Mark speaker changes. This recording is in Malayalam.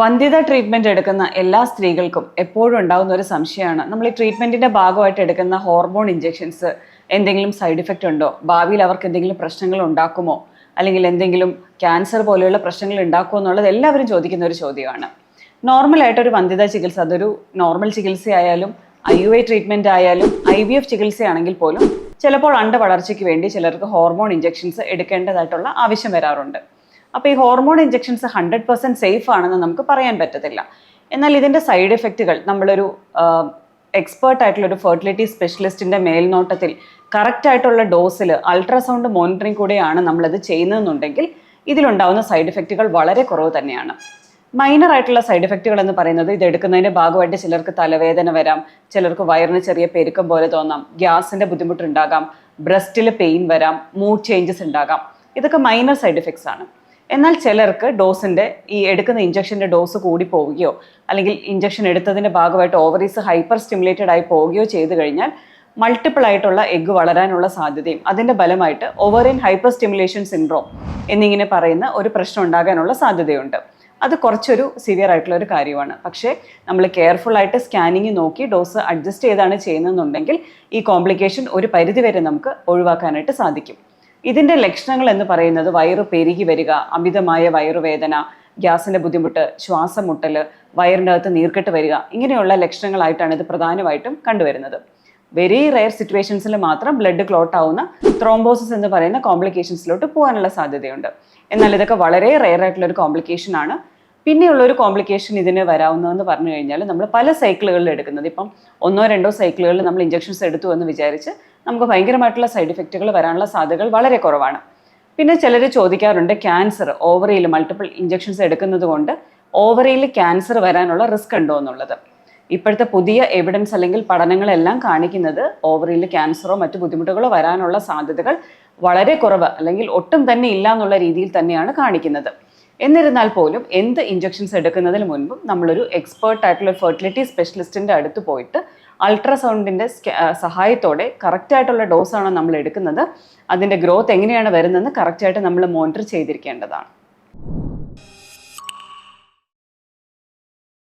Speaker 1: വന്ധ്യത ട്രീറ്റ്മെന്റ് എടുക്കുന്ന എല്ലാ സ്ത്രീകൾക്കും എപ്പോഴും ഉണ്ടാകുന്ന ഒരു സംശയമാണ്. നമ്മൾ ഈ ട്രീറ്റ്മെന്റിന്റെ ഭാഗമായിട്ട് എടുക്കുന്ന ഹോർമോൺ ഇഞ്ചെക്ഷൻസ് എന്തെങ്കിലും സൈഡ് ഇഫക്റ്റ് ഉണ്ടോ? ഭാവിയിൽ അവർക്ക് എന്തെങ്കിലും പ്രശ്നങ്ങൾ ഉണ്ടാക്കുമോ? അല്ലെങ്കിൽ എന്തെങ്കിലും ക്യാൻസർ പോലെയുള്ള പ്രശ്നങ്ങൾ ഉണ്ടാക്കുമോ എന്നുള്ളത് എല്ലാവരും ചോദിക്കുന്ന ഒരു ചോദ്യമാണ്. നോർമലായിട്ട് ഒരു വന്ധ്യതാ ചികിത്സ അതൊരു നോർമൽ ചികിത്സയായാലും ഐ യു ഐ ട്രീറ്റ്മെന്റ് ആയാലും ഐ വി എഫ് ചികിത്സയാണെങ്കിൽ പോലും ചിലപ്പോൾ അണ്ട വളർച്ചയ്ക്ക് വേണ്ടി ചിലർക്ക് ഹോർമോൺ ഇഞ്ചെക്ഷൻസ് എടുക്കേണ്ടതായിട്ടുള്ള ആവശ്യം വരാറുണ്ട്. അപ്പോൾ ഈ hormone injections hundred percent safe ആണെന്ന് നമുക്ക് പറയാൻ പറ്റത്തില്ല. എന്നാൽ ഇതിന്റെ സൈഡ് എഫക്റ്റുകൾ നമ്മളൊരു എക്സ്പേർട്ട് ആയിട്ടുള്ള ഒരു ഫെർട്ടിലിറ്റി സ്പെഷ്യലിസ്റ്റിന്റെ മേൽനോട്ടത്തിൽ കറക്റ്റ് ആയിട്ടുള്ള ഡോസിൽ അൾട്രാസൗണ്ട് മോണിറ്ററിംഗ് കൂടെയാണ് നമ്മളത് ചെയ്യുന്നതെന്നുണ്ടെങ്കിൽ ഇതിലുണ്ടാവുന്ന സൈഡ് എഫക്റ്റുകൾ വളരെ കുറവ് തന്നെയാണ്. മൈനർ ആയിട്ടുള്ള സൈഡ് എഫക്റ്റുകൾ എന്ന് പറയുന്നത് ഇത് എടുക്കുന്നതിന്റെ ഭാഗമായിട്ട് ചിലർക്ക് തലവേദന വരാം ചിലർക്ക് വയറിന് ചെറിയ പെരുക്കം പോലെ തോന്നാം ഗ്യാസിന്റെ ബുദ്ധിമുട്ടുണ്ടാകാം ബ്രസ്റ്റിൽ പെയിൻ വരാം മൂഡ് ചേഞ്ചസ് ഉണ്ടാകാം. ഇതൊക്കെ മൈനർ സൈഡ് എഫക്ട്സ് ആണ്. എന്നാൽ ചിലർക്ക് ഡോസിന്റെ ഈ എടുക്കുന്ന ഇഞ്ചക്ഷന്റെ ഡോസ് കൂടി പോവുകയോ അല്ലെങ്കിൽ ഇഞ്ചക്ഷൻ എടുത്തതിന്റെ ഭാഗമായിട്ട് ഓവറീസ് ഹൈപ്പർ സ്റ്റിമുലേറ്റഡ് ആയി പോവുകയോ ചെയ്തു കഴിഞ്ഞാൽ മൾട്ടിപ്പിൾ ആയിട്ടുള്ള എഗ്ഗ് വളരാനുള്ള സാധ്യതയും അതിന്റെ ഫലമായിട്ട് ഓവറിൻ ഹൈപ്പർ സ്റ്റിമുലേഷൻ സിൻഡ്രോം എന്നിങ്ങനെ പറയുന്ന ഒരു പ്രശ്നം ഉണ്ടാകാനുള്ള സാധ്യതയുണ്ട്. അത് കുറച്ചൊരു സിവിയർ ആയിട്ടുള്ള ഒരു കാര്യമാണ്. പക്ഷേ നമ്മൾ കെയർഫുൾ ആയിട്ട് സ്കാനിങ് നോക്കി ഡോസ് അഡ്ജസ്റ്റ് ചെയ്താണ് ചെയ്യുന്നതെന്നുണ്ടെങ്കിൽ ഈ കോംപ്ലിക്കേഷൻ ഒരു പരിധിവരെ നമുക്ക് ഒഴിവാക്കാനായിട്ട് സാധിക്കും. ഇതിന്റെ ലക്ഷണങ്ങൾ എന്ന് പറയുന്നത് വയറ് പെരുകി വരിക അമിതമായ വയറുവേദന ഗ്യാസിന്റെ ബുദ്ധിമുട്ട് ശ്വാസം മുട്ടൽ അകത്ത് നീർക്കെട്ട് വരിക ഇങ്ങനെയുള്ള ലക്ഷണങ്ങളായിട്ടാണ് ഇത് പ്രധാനമായിട്ടും കണ്ടുവരുന്നത്. വെരി റെയർ സിറ്റുവേഷൻസിൽ മാത്രം ബ്ലഡ് ക്ലോട്ട് ആവുന്ന ത്രോംബോസിസ് എന്ന് പറയുന്ന കോംപ്ലിക്കേഷൻസിലോട്ട് പോകാനുള്ള സാധ്യതയുണ്ട്. എന്നാൽ ഇതൊക്കെ വളരെ റെയർ ആയിട്ടുള്ള ഒരു കോംപ്ലിക്കേഷൻ ആണ്. പിന്നെയുള്ള ഒരു കോംപ്ലിക്കേഷൻ ഇതിന് വരാവുന്നതെന്ന് പറഞ്ഞു കഴിഞ്ഞാൽ നമ്മൾ പല സൈക്കിളുകളിൽ എടുക്കുന്നത്. ഇപ്പം ഒന്നോ രണ്ടോ സൈക്കിളുകളിൽ നമ്മൾ ഇഞ്ചക്ഷൻസ് എടുത്തു എന്ന് വിചാരിച്ച് നമുക്ക് ഭയങ്കരമായിട്ടുള്ള സൈഡ് ഇഫക്റ്റുകൾ വരാനുള്ള സാധ്യതകൾ വളരെ കുറവാണ്. പിന്നെ ചിലർ ചോദിക്കാറുണ്ട് ക്യാൻസർ ഓവറിയിൽ മൾട്ടിപ്പിൾ ഇഞ്ചക്ഷൻസ് എടുക്കുന്നത് കൊണ്ട് ഓവറിയിൽ ക്യാൻസർ വരാനുള്ള റിസ്ക് ഉണ്ടോ എന്നുള്ളത്. ഇപ്പോഴത്തെ പുതിയ എവിഡൻസ് അല്ലെങ്കിൽ പഠനങ്ങളെല്ലാം കാണിക്കുന്നത് ഓവറിയിൽ ക്യാൻസറോ മറ്റു ബുദ്ധിമുട്ടുകളോ വരാനുള്ള സാധ്യതകൾ വളരെ കുറവ് അല്ലെങ്കിൽ ഒട്ടും തന്നെ ഇല്ല എന്നുള്ള രീതിയിൽ തന്നെയാണ് കാണിക്കുന്നത്. എന്നിരുന്നാൽ പോലും എന്ത് ഇഞ്ചക്ഷൻസ് എടുക്കുന്നതിന് മുൻപും നമ്മളൊരു എക്സ്പേർട്ട് ആയിട്ടുള്ള ഫെർട്ടിലിറ്റി സ്പെഷ്യലിസ്റ്റിന്റെ അടുത്ത് പോയിട്ട് അൾട്രാസൗണ്ടിന്റെ സഹായത്തോടെ കറക്റ്റായിട്ടുള്ള ഡോസാണോ നമ്മൾ എടുക്കുന്നത് അതിന്റെ ഗ്രോത്ത് എങ്ങനെയാണ് വരുന്നതെന്ന് കറക്റ്റായിട്ട് നമ്മൾ മോണിറ്റർ ചെയ്തിരിക്കേണ്ടതാണ്.